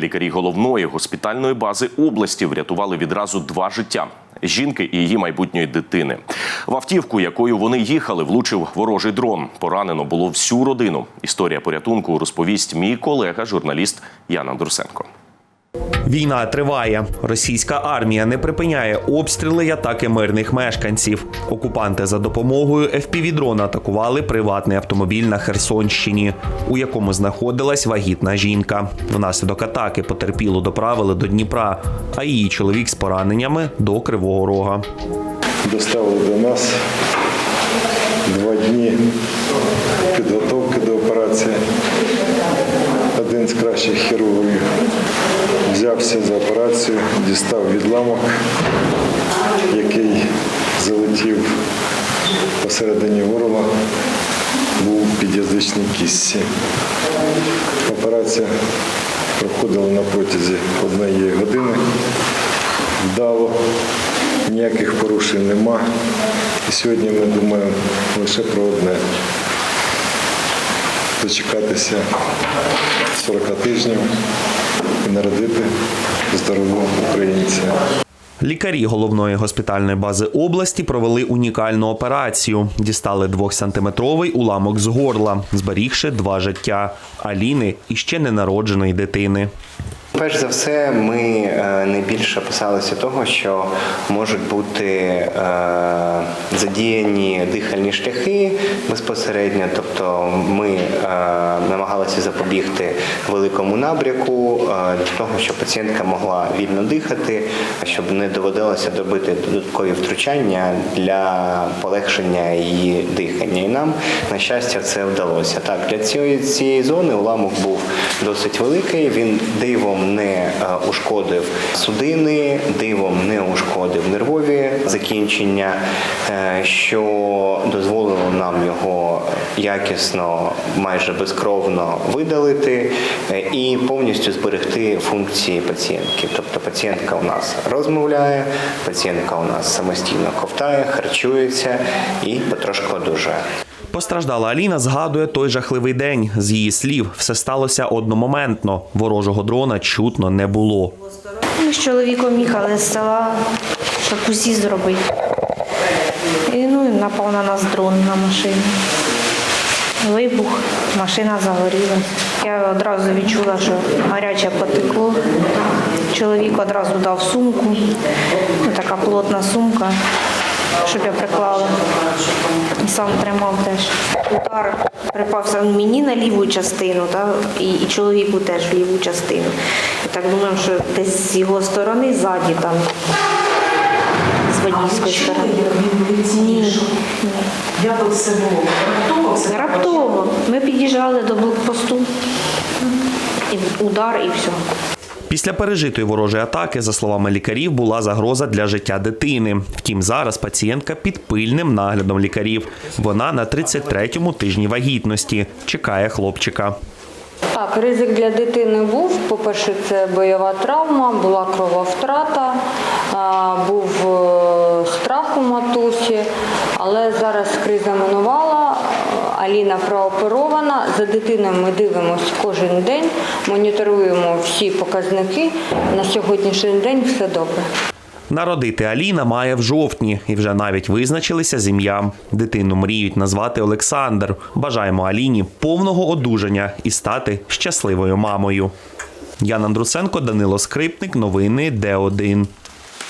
Лікарі головної госпітальної бази області врятували відразу два життя. Жінки і її майбутньої дитини. В автівку, якою вони їхали, влучив ворожий дрон. Поранено було всю родину. Історія порятунку розповість мій колега, журналіст Ян Андрусенко. Війна триває. Російська армія не припиняє обстріли й атаки мирних мешканців. Окупанти за допомогою FPV-дрона атакували приватний автомобіль на Херсонщині, у якому знаходилась вагітна жінка. Внаслідок атаки потерпілу доправили до Дніпра, а її чоловік з пораненнями до Кривого Рога. доставили до нас два дні підготовки до операції. Один з кращих хірургів взявся за операцію, дістав відламок, який залетів посередині горла, був в під'язичній кістці. Операція проходила на протязі однієї години. Вдало, ніяких порушень нема. І сьогодні ми думаємо лише про одне. Дочекатися 40 тижнів і народити здорового українця. Лікарі головної госпітальної бази області провели унікальну операцію. Дістали двохсантиметровий уламок з горла, зберігши два життя Аліни і ще ненародженої дитини. Перш за все, ми е, найбільше опасалися того, що можуть бути е, задіяні дихальні шляхи безпосередньо. Тобто ми е, намагалися запобігти великому набряку для того, щоб пацієнтка могла вільно дихати, щоб не доводилося робити додаткові втручання для полегшення її дихання. І нам, на щастя, це вдалося. Так, для цієї, цієї зони уламок був досить великий. Він дивом не е, ушкодив судини, дивом не ушкодив нервові закінчення, е, що дозволило нам його якісно, майже безкровно видалити е, і повністю зберегти функції пацієнтки. Тобто пацієнтка у нас розмовляє, пацієнтка у нас самостійно ковтає, харчується і потрошку одужає. Постраждала Аліна згадує той жахливий день. З її слів, все сталося одномоментно. Ворожого дрона чутно не було. Ми з чоловіком їхали з села, щоб усі зробити. І ну, і напав на нас дрон на машині. Вибух, машина загорілась. Я одразу відчула, що гаряче потекло. Чоловік одразу дав сумку, така плотна сумка, щоб я приклала. І сам тримав теж. Удар припався мені на ліву частину, та, і, і чоловіку теж в ліву частину. Я так думаю, що десь з його сторони ззаді там, з водійської сторони. Ні. Як це було? Раптово Раптово. Ми під'їжджали до блокпосту. І удар, і все. Після пережитої ворожої атаки, за словами лікарів, була загроза для життя дитини. Втім, зараз пацієнтка під пильним наглядом лікарів. Вона на 33-му тижні вагітності чекає хлопчика. Так, ризик для дитини був. По-перше, це бойова травма, була крововтрата, був е, страх у матусі, але зараз криза минувала. Аліна прооперована. За дитиною ми дивимося кожен день, моніторуємо всі показники. На сьогоднішній день все добре. Народити Аліна має в жовтні і вже навіть визначилися з ім'ям. Дитину мріють назвати Олександр. Бажаємо Аліні повного одужання і стати щасливою мамою. Ян Андрусенко, Данило Скрипник. Новини Д1.